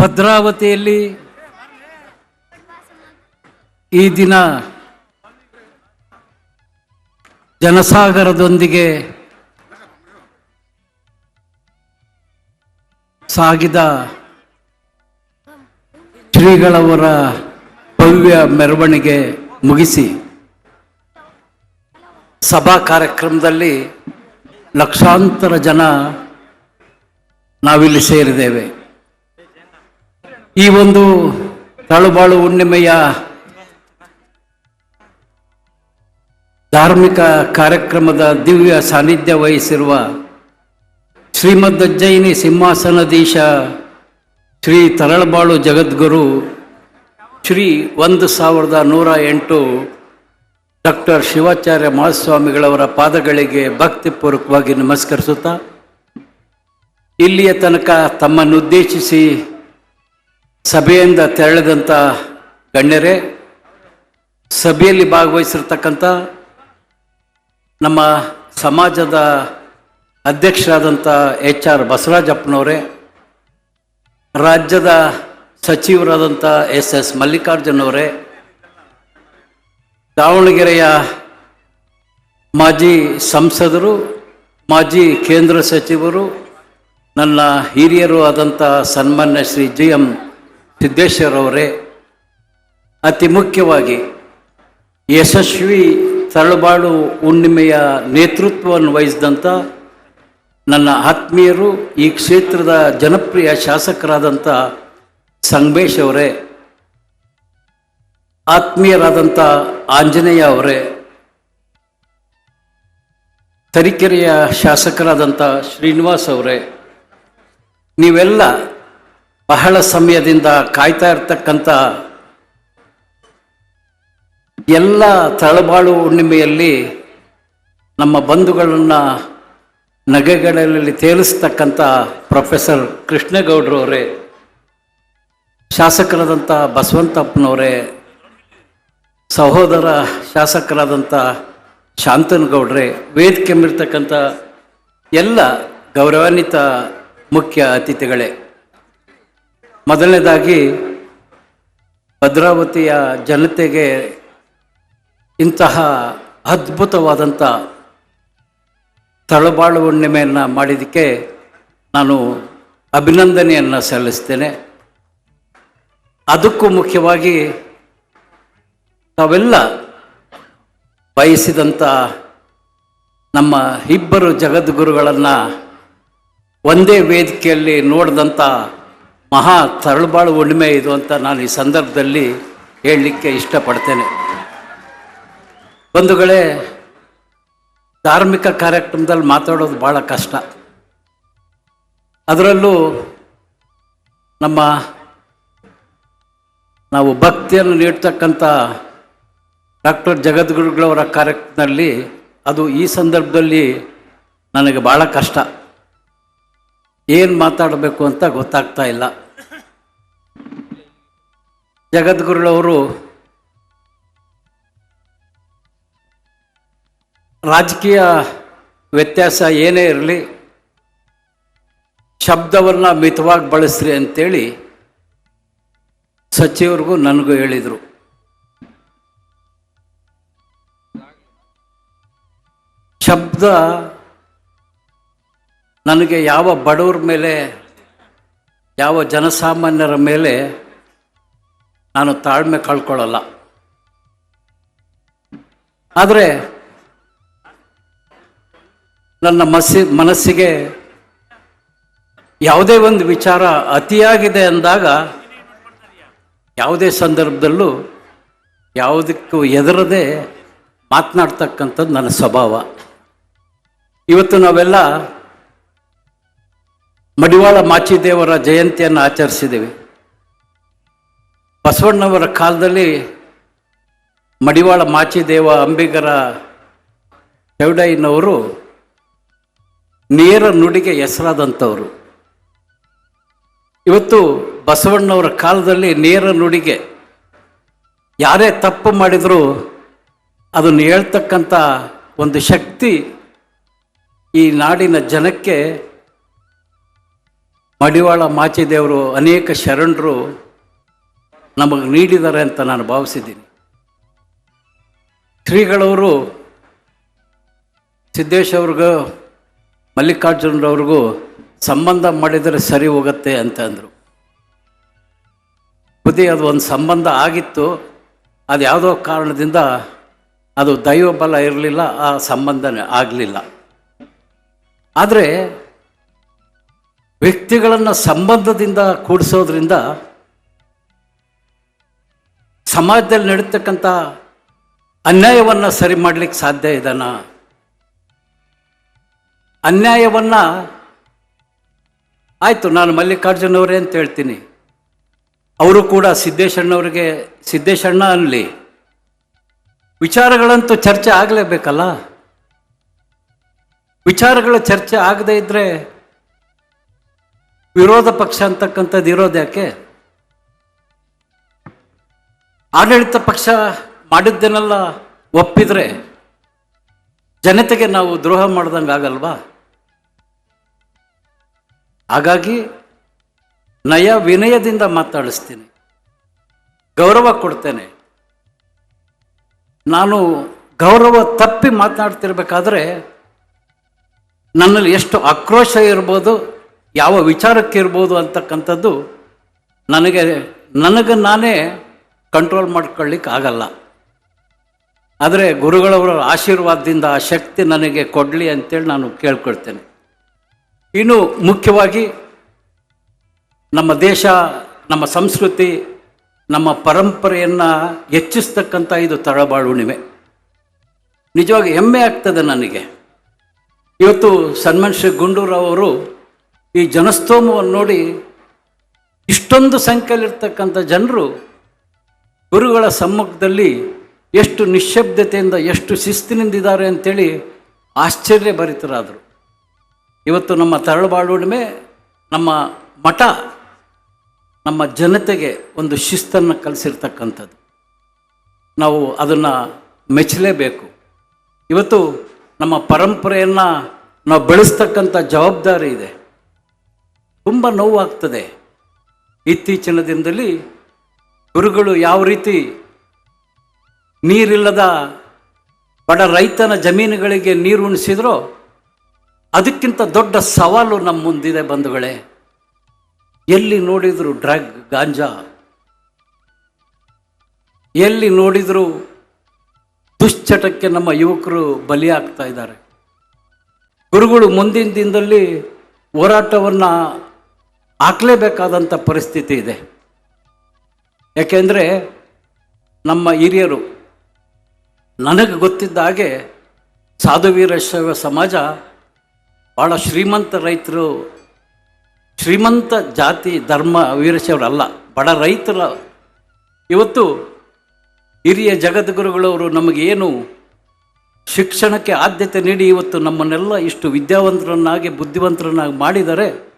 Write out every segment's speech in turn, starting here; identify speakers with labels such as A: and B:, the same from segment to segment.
A: ಭದ್ರಾವತಿಯಲ್ಲಿ ಈ ದಿನ ಜನಸಾಗರದೊಂದಿಗೆ ಸಾಗಿದ ಶ್ರೀಗಳವರ ಭವ್ಯ ಮೆರವಣಿಗೆ ಮುಗಿಸಿ ಸಭಾ ಕಾರ್ಯಕ್ರಮದಲ್ಲಿ ಲಕ್ಷಾಂತರ ಜನ ನಾವಿಲ್ಲಿ ಸೇರಿದ್ದೇವೆ. ಈ ಒಂದು ತಳುಬಾಳು ಹುಣ್ಣಿಮೆಯ ಧಾರ್ಮಿಕ ಕಾರ್ಯಕ್ರಮದ ದಿವ್ಯ ಸಾನ್ನಿಧ್ಯ ವಹಿಸಿರುವ ಶ್ರೀಮದ್ ಅಜ್ಜಯಿನಿ ಸಿಂಹಾಸನಧೀಶ ಶ್ರೀ ತರಳಬಾಳು ಜಗದ್ಗುರು ಶ್ರೀ ಒಂದು ಸಾವಿರದ ನೂರ ಎಂಟು ಡಾಕ್ಟರ್ ಶಿವಾಚಾರ್ಯ ಮಹಾಸ್ವಾಮಿಗಳವರ ಪಾದಗಳಿಗೆ ಭಕ್ತಿಪೂರ್ವಕವಾಗಿ ನಮಸ್ಕರಿಸುತ್ತಾ ಇಲ್ಲಿಯ ತನಕ ತಮ್ಮನ್ನುದ್ದೇಶಿಸಿ ಸಭೆಯಿಂದ ತೆರಳಿದಂಥ ಗಣ್ಯರೇ, ಸಭೆಯಲ್ಲಿ ಭಾಗವಹಿಸಿರ್ತಕ್ಕಂಥ ನಮ್ಮ ಸಮಾಜದ ಅಧ್ಯಕ್ಷರಾದಂಥ ಎಚ್ ಆರ್ ಬಸವರಾಜಪ್ಪನವರೇ, ರಾಜ್ಯದ ಸಚಿವರಾದಂಥ ಎಸ್ ಎಸ್ ಮಲ್ಲಿಕಾರ್ಜುನ್ ಅವರೇ ದಾವಣಗೆರೆಯ ಮಾಜಿ ಸಂಸದರು, ಮಾಜಿ ಕೇಂದ್ರ ಸಚಿವರು, ನನ್ನ ಹಿರಿಯರು ಆದಂಥ ಸನ್ಮಾನ್ಯ ಶ್ರೀ ಜಿ ಎಂ ಸಿದ್ದೇಶ್ವರವರೇ ಅತಿ ಮುಖ್ಯವಾಗಿ ಯಶಸ್ವಿ ತರಳುಬಾಳು ಹುಣ್ಣಿಮೆಯ ನೇತೃತ್ವವನ್ನು ವಹಿಸಿದಂಥ ನನ್ನ ಆತ್ಮೀಯರು, ಈ ಕ್ಷೇತ್ರದ ಜನಪ್ರಿಯ ಶಾಸಕರಾದಂಥ ಸಂಗಮೇಶ್ ಅವರೇ ಆತ್ಮೀಯರಾದಂಥ ಆಂಜನೇಯ ಅವರೇ, ತರೀಕೆರೆಯ ಶಾಸಕರಾದಂಥ ಶ್ರೀನಿವಾಸ್ ಅವರೇ, ನೀವೆಲ್ಲ ಬಹಳ ಸಮಯದಿಂದ ಕಾಯ್ತಾ ಇರ್ತಕ್ಕಂಥ ಎಲ್ಲ ತಳಬಾಳು ಹುಣ್ಣಿಮೆಯಲ್ಲಿ ನಮ್ಮ ಬಂಧುಗಳನ್ನು ನಗೆಗಳಲ್ಲಿ ತೇಲಿಸ್ತಕ್ಕಂಥ ಪ್ರೊಫೆಸರ್ ಕೃಷ್ಣೇಗೌಡರವರೇ, ಶಾಸಕರಾದಂಥ ಬಸವಂತಪ್ಪನವರೇ, ಸಹೋದರ ಶಾಸಕರಾದಂಥ ಶಾಂತನಗೌಡ್ರೆ, ವೇದಿಕೆ ಮೇಲಿರ್ತಕ್ಕಂಥ ಎಲ್ಲ ಗೌರವಾನ್ವಿತ ಮುಖ್ಯ ಅತಿಥಿಗಳೇ. ಮೊದಲನೇದಾಗಿ ಭದ್ರಾವತಿಯ ಜನತೆಗೆ ಇಂತಹ ಅದ್ಭುತವಾದಂಥ ತಳಬಾಳು ಹುಣ್ಣಿಮೆಯನ್ನು ಮಾಡಿದ್ದಕ್ಕೆ ನಾನು ಅಭಿನಂದನೆಯನ್ನು ಸಲ್ಲಿಸ್ತೇನೆ. ಅದಕ್ಕೂ ಮುಖ್ಯವಾಗಿ ತಾವೆಲ್ಲ ಬಯಸಿದಂಥ ನಮ್ಮ ಇಬ್ಬರು ಜಗದ್ಗುರುಗಳನ್ನು ಒಂದೇ ವೇದಿಕೆಯಲ್ಲಿ ನೋಡಿದಂಥ ಮಹಾ ತರಳುಬಾಳು ಹುಣ್ಣಿಮೆ ಇದು ಅಂತ ನಾನು ಈ ಸಂದರ್ಭದಲ್ಲಿ ಹೇಳಲಿಕ್ಕೆ ಇಷ್ಟಪಡ್ತೇನೆ. ಬಂಧುಗಳೇ, ಧಾರ್ಮಿಕ ಕಾರ್ಯಕ್ರಮದಲ್ಲಿ ಮಾತಾಡೋದು ಭಾಳ ಕಷ್ಟ. ಅದರಲ್ಲೂ ನಮ್ಮ, ನಾವು ಭಕ್ತಿಯನ್ನು ನೀಡ್ತಕ್ಕಂಥ ಡಾಕ್ಟರ್ ಜಗದ್ಗುರುಗಳವರ ಕಾರ್ಯಕ್ರಮದಲ್ಲಿ ಅದು ಈ ಸಂದರ್ಭದಲ್ಲಿ ನನಗೆ ಭಾಳ ಕಷ್ಟ. ಏನು ಮಾತಾಡಬೇಕು ಅಂತ ಗೊತ್ತಾಗ್ತಾ ಇಲ್ಲ. ಜಗದ್ಗುರುಳವರು ರಾಜಕೀಯ ವ್ಯತ್ಯಾಸ ಏನೇ ಇರಲಿ, ಶಬ್ದವನ್ನು ಮಿತವಾಗಿ ಬಳಸ್ರಿ ಅಂತೇಳಿ ಸಚಿವರಿಗೂ ನನಗೂ ಹೇಳಿದರು. ಶಬ್ದ ನನಗೆ ಯಾವ ಬಡವ್ರ ಮೇಲೆ, ಯಾವ ಜನಸಾಮಾನ್ಯರ ಮೇಲೆ ನಾನು ತಾಳ್ಮೆ ಕಳ್ಕೊಳ್ಳಲ್ಲ. ಆದರೆ ನನ್ನ ಮಸಿ, ಮನಸ್ಸಿಗೆ ಯಾವುದೇ ಒಂದು ವಿಚಾರ ಅತಿಯಾಗಿದೆ ಅಂದಾಗ, ಯಾವುದೇ ಸಂದರ್ಭದಲ್ಲೂ ಯಾವುದಕ್ಕೂ ಎದರದೆ ಮಾತನಾಡ್ತಕ್ಕಂಥದ್ದು ನನ್ನ ಸ್ವಭಾವ. ಇವತ್ತು ನಾವೆಲ್ಲ ಮಡಿವಾಳ ಮಾಚಿದೇವರ ಜಯಂತಿಯನ್ನು ಆಚರಿಸಿದ್ದೀವಿ ಬಸವಣ್ಣವರ ಕಾಲದಲ್ಲಿ ಮಡಿವಾಳ ಮಾಚಿದೇವ ಅಂಬಿಗರ ಚೌಡಯ್ಯನವರು ನೇರ ನುಡಿಗೆ ಹೆಸರಾದಂಥವರು. ಇವತ್ತು ಬಸವಣ್ಣವರ ಕಾಲದಲ್ಲಿ ನೇರ ನುಡಿಗೆ ಯಾರೇ ತಪ್ಪು ಮಾಡಿದರೂ ಅದನ್ನು ಹೇಳ್ತಕ್ಕಂಥ ಒಂದು ಶಕ್ತಿ ಈ ನಾಡಿನ ಜನಕ್ಕೆ ಮಡಿವಾಳ ಮಾಚಿದೇವರು ಅನೇಕ ಶರಣರು ನಮಗೆ ನೀಡಿದ್ದಾರೆ ಅಂತ ನಾನು ಭಾವಿಸಿದ್ದೀನಿ. ಶ್ರೀಗಳವರು ಸಿದ್ದೇಶ್ ಅವ್ರಿಗೂ ಮಲ್ಲಿಕಾರ್ಜುನರವ್ರಿಗೂ ಸಂಬಂಧ ಮಾಡಿದರೆ ಸರಿ ಹೋಗುತ್ತೆ ಅಂತ ಅಂದರು. ಬುದ್ಧಿ ಅದು ಒಂದು ಸಂಬಂಧ ಆಗಿತ್ತು. ಅದು ಯಾವುದೋ ಕಾರಣದಿಂದ ಅದು ದೈವ ಬಲ ಇರಲಿಲ್ಲ, ಆ ಸಂಬಂಧನೇ ಆಗಲಿಲ್ಲ. ಆದರೆ ವ್ಯಕ್ತಿಗಳನ್ನು ಸಂಬಂಧದಿಂದ ಕೂಡಿಸೋದ್ರಿಂದ ಸಮಾಜದಲ್ಲಿ ನಡೀತಕ್ಕಂಥ ಅನ್ಯಾಯವನ್ನು ಸರಿ ಮಾಡಲಿಕ್ಕೆ ಸಾಧ್ಯ ಇದನ್ನ. ಅನ್ಯಾಯವನ್ನು ಆಯಿತು, ನಾನು ಮಲ್ಲಿಕಾರ್ಜುನವರೇ ಅಂತ ಹೇಳ್ತೀನಿ. ಅವರು ಕೂಡ ಸಿದ್ದೇಶಣ್ಣವ್ರಿಗೆ ಸಿದ್ದೇಶಣ್ಣ ಅನ್ನಲಿ ವಿಚಾರಗಳಂತೂ ಚರ್ಚೆ ಆಗಲೇಬೇಕಲ್ಲ? ವಿಚಾರಗಳ ಚರ್ಚೆ ಆಗದೇ ಇದ್ದರೆ ವಿರೋಧ ಪಕ್ಷ ಅಂತಕ್ಕಂಥದ್ದು ಇರೋದು ಯಾಕೆ? ಆಡಳಿತ ಪಕ್ಷ ಮಾಡಿದ್ದನ್ನೆಲ್ಲ ಒಪ್ಪಿದ್ರೆ ಜನತೆಗೆ ನಾವು ದ್ರೋಹ ಮಾಡ್ದಂಗೆ ಆಗಲ್ವಾ? ಹಾಗಾಗಿ ನಯ ವಿನಯದಿಂದ ಮಾತಾಡಿಸ್ತೀನಿ. ಗೌರವ ಕೊಡ್ತೇನೆ. ನಾನು ಗೌರವ ತಪ್ಪಿ ಮಾತನಾಡ್ತಿರ್ಬೇಕಾದ್ರೆ ನನ್ನಲ್ಲಿ ಎಷ್ಟು ಆಕ್ರೋಶ ಇರ್ಬೋದು ಯಾವ ವಿಚಾರಕ್ಕೆ ಇರ್ಬೋದು ಅಂತಕ್ಕಂಥದ್ದು ನನಗೆ ನನಗೆ ನಾನೇ ಕಂಟ್ರೋಲ್ ಮಾಡ್ಕೊಳ್ಳಿಕ್ಕೆ ಆಗಲ್ಲ ಆದರೆ ಗುರುಗಳವರ ಆಶೀರ್ವಾದದಿಂದ ಆ ಶಕ್ತಿ ನನಗೆ ಕೊಡಲಿ ಅಂತೇಳಿ ನಾನು ಕೇಳ್ಕೊಳ್ತೇನೆ. ಇನ್ನು ಮುಖ್ಯವಾಗಿ ನಮ್ಮ ದೇಶ, ನಮ್ಮ ಸಂಸ್ಕೃತಿ, ನಮ್ಮ ಪರಂಪರೆಯನ್ನು ಹೆಚ್ಚಿಸ್ತಕ್ಕಂಥ ಇದು ತಳಬಾಳುಣಿಮೆ ನಿಜವಾಗಿ ಹೆಮ್ಮೆ ಆಗ್ತದೆ ನನಗೆ. ಇವತ್ತು ಸನ್ಮಾನ್ ಶ್ರೀ ಗುಂಡೂರಾವ್ ಅವರು ಈ ಜನಸ್ತೋಮವನ್ನು ನೋಡಿ ಇಷ್ಟೊಂದು ಸಂಖ್ಯೆಯಲ್ಲಿರ್ತಕ್ಕಂಥ ಜನರು ಗುರುಗಳ ಸಮ್ಮುಖದಲ್ಲಿ ಎಷ್ಟು ನಿಶ್ಶಬ್ದತೆಯಿಂದ ಎಷ್ಟು ಶಿಸ್ತಿನಿಂದಿದ್ದಾರೆ ಅಂತೇಳಿ ಆಶ್ಚರ್ಯ ಭರಿತರಾದರು. ಇವತ್ತು ನಮ್ಮ ತರಳಬಾಳುಣಿಮೆ ನಮ್ಮ ಮಠ ನಮ್ಮ ಜನತೆಗೆ ಒಂದು ಶಿಸ್ತನ್ನು ಕಲಿಸಿರ್ತಕ್ಕಂಥದ್ದು. ನಾವು ಅದನ್ನು ಮೆಚ್ಚಲೇಬೇಕು. ಇವತ್ತು ನಮ್ಮ ಪರಂಪರೆಯನ್ನು ನಾವು ಬೆಳೆಸ್ತಕ್ಕಂಥ ಜವಾಬ್ದಾರಿ ಇದೆ. ತುಂಬ ನೋವಾಗ್ತದೆ. ಇತ್ತೀಚಿನ ದಿನದಲ್ಲಿ ಗುರುಗಳು ಯಾವ ರೀತಿ ನೀರಿಲ್ಲದ ಬಡ ರೈತನ ಜಮೀನುಗಳಿಗೆ ನೀರು ಉಣಿಸಿದ್ರೋ ಅದಕ್ಕಿಂತ ದೊಡ್ಡ ಸವಾಲು ನಮ್ಮ ಮುಂದಿದೆ ಬಂಧುಗಳೇ. ಎಲ್ಲಿ ನೋಡಿದ್ರು ಡ್ರಗ್, ಗಾಂಜಾ. ಎಲ್ಲಿ ನೋಡಿದರೂ ದುಶ್ಚಟಕ್ಕೆ ನಮ್ಮ ಯುವಕರು ಬಲಿಯಾಗ್ತಾ ಇದ್ದಾರೆ. ಗುರುಗಳು ಮುಂದಿನ ದಿನದಲ್ಲಿ ಹೋರಾಟವನ್ನು ಹಾಕಲೇಬೇಕಾದಂಥ ಪರಿಸ್ಥಿತಿ ಇದೆ. ಯಾಕೆಂದರೆ ನಮ್ಮ ಹಿರಿಯರು ನನಗೆ ಗೊತ್ತಿದ್ದ ಹಾಗೆ ಸಾಧುವೀರ ಶೈವ ಸಮಾಜ ಭಾಳ ಶ್ರೀಮಂತ ರೈತರು, ಶ್ರೀಮಂತ ಜಾತಿ, ಧರ್ಮ ವೀರಶೈವರಲ್ಲ ಬಡ ರೈತರ. ಇವತ್ತು ಹಿರಿಯ ಜಗದ್ಗುರುಗಳವರು ನಮಗೇನು ಶಿಕ್ಷಣಕ್ಕೆ ಆದ್ಯತೆ ನೀಡಿ ಇವತ್ತು ನಮ್ಮನ್ನೆಲ್ಲ ಇಷ್ಟು ವಿದ್ಯಾವಂತರನ್ನಾಗಿ, ಬುದ್ಧಿವಂತರನ್ನಾಗಿ ಮಾಡಿದರೆ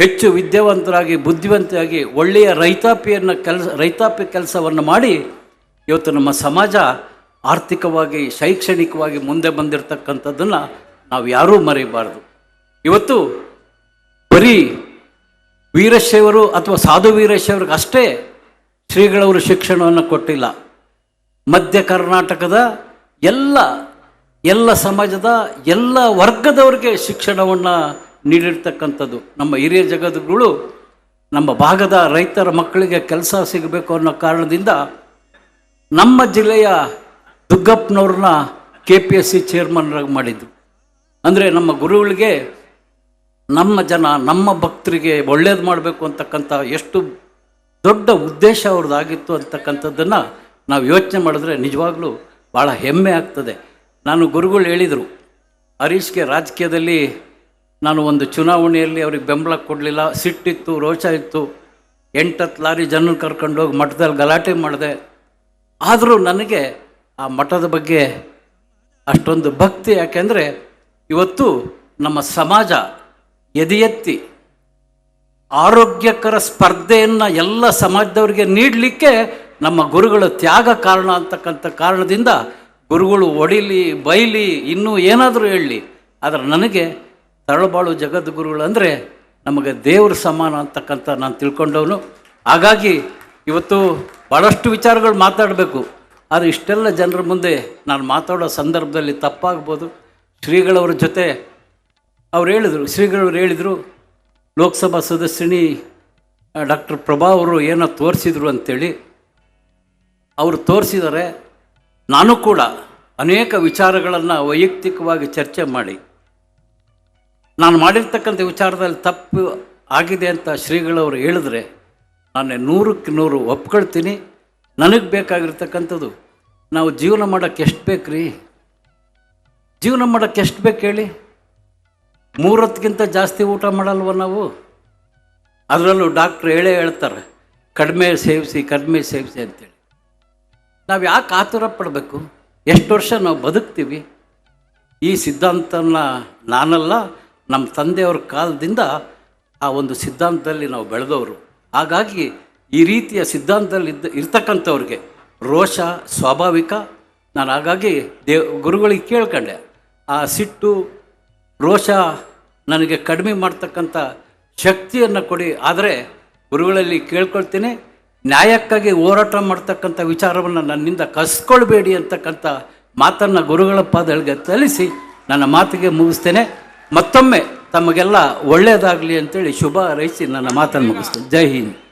A: ಹೆಚ್ಚು ವಿದ್ಯಾವಂತರಾಗಿ, ಬುದ್ಧಿವಂತರಾಗಿ ಒಳ್ಳೆಯ ರೈತಾಪಿಯನ್ನು ಕೆಲಸ, ರೈತಾಪಿ ಕೆಲಸವನ್ನು ಮಾಡಿ ಇವತ್ತು ನಮ್ಮ ಸಮಾಜ ಆರ್ಥಿಕವಾಗಿ, ಶೈಕ್ಷಣಿಕವಾಗಿ ಮುಂದೆ ಬಂದಿರತಕ್ಕಂಥದ್ದನ್ನು ನಾವು ಯಾರೂ ಮರೆಯಬಾರದು ಇವತ್ತು ಬರೀ ವೀರಶೈವರು ಅಥವಾ ಸಾಧು ವೀರಶೈವರಿಗೆ ಅಷ್ಟೇ ಶ್ರೀಗಳವರು ಶಿಕ್ಷಣವನ್ನು ಕೊಟ್ಟಿಲ್ಲ. ಮಧ್ಯ ಕರ್ನಾಟಕದ ಎಲ್ಲ ಎಲ್ಲ ಸಮಾಜದ ಎಲ್ಲ ವರ್ಗದವರಿಗೆ ಶಿಕ್ಷಣವನ್ನು ನೀಡಿರ್ತಕ್ಕಂಥದ್ದು. ನಮ್ಮ ಹಿರಿಯ ಜಗದ್ಗಳು ನಮ್ಮ ಭಾಗದ ರೈತರ ಮಕ್ಕಳಿಗೆ ಕೆಲಸ ಸಿಗಬೇಕು ಅನ್ನೋ ಕಾರಣದಿಂದ ನಮ್ಮ ಜಿಲ್ಲೆಯ ದುಗ್ಗಪ್ಪನವ್ರನ್ನ ಕೆ ಪಿ ಎಸ್ ಸಿ ಚೇರ್ಮನ್ರಾಗಿ ಮಾಡಿದ್ದು. ಅಂದರೆ ನಮ್ಮ ಗುರುಗಳಿಗೆ, ನಮ್ಮ ಜನ, ನಮ್ಮ ಭಕ್ತರಿಗೆ ಒಳ್ಳೇದು ಮಾಡಬೇಕು ಅಂತಕ್ಕಂಥ ಎಷ್ಟು ದೊಡ್ಡ ಉದ್ದೇಶ ಅವ್ರದ್ದಾಗಿತ್ತು ಅಂತಕ್ಕಂಥದ್ದನ್ನು ನಾವು ಯೋಚನೆ ಮಾಡಿದ್ರೆ ನಿಜವಾಗ್ಲೂ ಭಾಳ ಹೆಮ್ಮೆ ಆಗ್ತದೆ. ನಾನು ಗುರುಗಳು ಹೇಳಿದರು, ಹರೀಶ್ಗೆ ರಾಜಕೀಯದಲ್ಲಿ ನಾನು ಒಂದು ಚುನಾವಣೆಯಲ್ಲಿ ಅವ್ರಿಗೆ ಬೆಂಬಲ ಕೊಡಲಿಲ್ಲ, ಸಿಟ್ಟಿತ್ತು ರೋಷ ಇತ್ತು. ಎಂಟತ್ತು ಲಾರಿ ಜನ ಕರ್ಕೊಂಡೋಗಿ ಮಠದಲ್ಲಿ ಗಲಾಟೆ ಮಾಡಿದೆ. ಆದರೂ ನನಗೆ ಆ ಮಠದ ಬಗ್ಗೆ ಅಷ್ಟೊಂದು ಭಕ್ತಿ. ಯಾಕೆಂದರೆ ಇವತ್ತು ನಮ್ಮ ಸಮಾಜ ಎದೆ ಎತ್ತಿ ಆರೋಗ್ಯಕರ ಸ್ಪರ್ಧೆಯನ್ನು ಎಲ್ಲ ಸಮಾಜದವರಿಗೆ ನೀಡಲಿಕ್ಕೆ ನಮ್ಮ ಗುರುಗಳ ತ್ಯಾಗ ಕಾರಣ ಅಂತಕ್ಕಂಥ ಕಾರಣದಿಂದ ಗುರುಗಳು ಒಡಿಲಿ, ಬೈಲಿ, ಇನ್ನೂ ಏನಾದರೂ ಹೇಳಲಿ, ಆದರೆ ನನಗೆ ತರಳಬಾಳು ಜಗದ್ಗುರುಗಳು ಅಂದರೆ ನಮಗೆ ದೇವ್ರ ಸಮಾನ ಅಂತಕ್ಕಂಥ ನಾನು ತಿಳ್ಕೊಂಡವನು. ಹಾಗಾಗಿ ಇವತ್ತು ಭಾಳಷ್ಟು ವಿಚಾರಗಳು ಮಾತಾಡಬೇಕು. ಆದರೆ ಇಷ್ಟೆಲ್ಲ ಜನರ ಮುಂದೆ ನಾನು ಮಾತಾಡೋ ಸಂದರ್ಭದಲ್ಲಿ ತಪ್ಪಾಗ್ಬೋದು. ಶ್ರೀಗಳವ್ರ ಜೊತೆ ಅವ್ರು ಹೇಳಿದರು, ಶ್ರೀಗಳವರು ಹೇಳಿದರು, ಲೋಕಸಭಾ ಸದಸ್ಯನಿ ಡಾಕ್ಟರ್ ಪ್ರಭಾ ಅವರು ಏನೋ ತೋರಿಸಿದ್ರು ಅಂಥೇಳಿ ಅವರು ತೋರಿಸಿದರೆ. ನಾನು ಕೂಡ ಅನೇಕ ವಿಚಾರಗಳನ್ನು ವೈಯಕ್ತಿಕವಾಗಿ ಚರ್ಚೆ ಮಾಡಿ. ನಾನು ಮಾಡಿರ್ತಕ್ಕಂಥ ವಿಚಾರದಲ್ಲಿ ತಪ್ಪು ಆಗಿದೆ ಅಂತ ಶ್ರೀಗಳವರು ಹೇಳಿದ್ರೆ ನಾನು ನೂರಕ್ಕೆ ನೂರು ಒಪ್ಕೊಳ್ತೀನಿ. ನನಗೆ ಬೇಕಾಗಿರ್ತಕ್ಕಂಥದ್ದು. ನಾವು ಜೀವನ ಮಾಡೋಕ್ಕೆ ಎಷ್ಟು ಬೇಕು ರೀ ಜೀವನ ಮಾಡೋಕ್ಕೆ ಎಷ್ಟು ಬೇಕು ಹೇಳಿ? ಮೂರೊತ್ತಿಗಿಂತ ಜಾಸ್ತಿ ಊಟ ಮಾಡಲ್ವ ನಾವು? ಅದರಲ್ಲೂ ಡಾಕ್ಟ್ರು ಹೇಳೇ ಹೇಳ್ತಾರೆ, ಕಡಿಮೆ ಸೇವಿಸಿ ಕಡಿಮೆ ಸೇವಿಸಿ ಅಂತೇಳಿ. ನಾವು ಯಾಕೆ ಆತುರ ಪಡಬೇಕು? ಎಷ್ಟು ವರ್ಷ ನಾವು ಬದುಕ್ತೀವಿ? ಈ ಸಿದ್ಧಾಂತನ ನಾನಲ್ಲ ನಮ್ಮ ತಂದೆಯವ್ರ ಕಾಲದಿಂದ ಆ ಒಂದು ಸಿದ್ಧಾಂತದಲ್ಲಿ ನಾವು ಬೆಳೆದವರು. ಹಾಗಾಗಿ ಈ ರೀತಿಯ ಸಿದ್ಧಾಂತದಲ್ಲಿ ಇದ್ದ, ಇರ್ತಕ್ಕಂಥವ್ರಿಗೆ ರೋಷ ಸ್ವಾಭಾವಿಕ. ನಾನು ಹಾಗಾಗಿ ದೇವ್, ಗುರುಗಳಿಗೆ ಕೇಳ್ಕೊಂಡೆ. ಆ ಸಿಟ್ಟು, ರೋಷ ನನಗೆ ಕಡಿಮೆ ಮಾಡ್ತಕ್ಕಂಥ ಶಕ್ತಿಯನ್ನು ಕೊಡಿ. ಆದರೆ ಗುರುಗಳಲ್ಲಿ ಕೇಳ್ಕೊಳ್ತೀನಿ, ನ್ಯಾಯಕ್ಕಾಗಿ ಹೋರಾಟ ಮಾಡ್ತಕ್ಕಂಥ ವಿಚಾರವನ್ನು ನನ್ನಿಂದ ಕಸ್ಕೊಳ್ಬೇಡಿ ಅಂತಕ್ಕಂಥ ಮಾತನ್ನು ಗುರುಗಳ ಪಾದಗಳಿಗೆ ತಲಿಸಿ ನನ್ನ ಮಾತಿಗೆ ಮುಗಿಸ್ತೇನೆ. ಮತ್ತೊಮ್ಮೆ ತಮಗೆಲ್ಲ ಒಳ್ಳೆಯದಾಗಲಿ ಅಂತೇಳಿ ಶುಭ ಹಾರೈಸಿ ನನ್ನ ಮಾತನ್ನು ಮುಗಿಸ್ತೇನೆ. ಜೈ ಹಿಂದ್.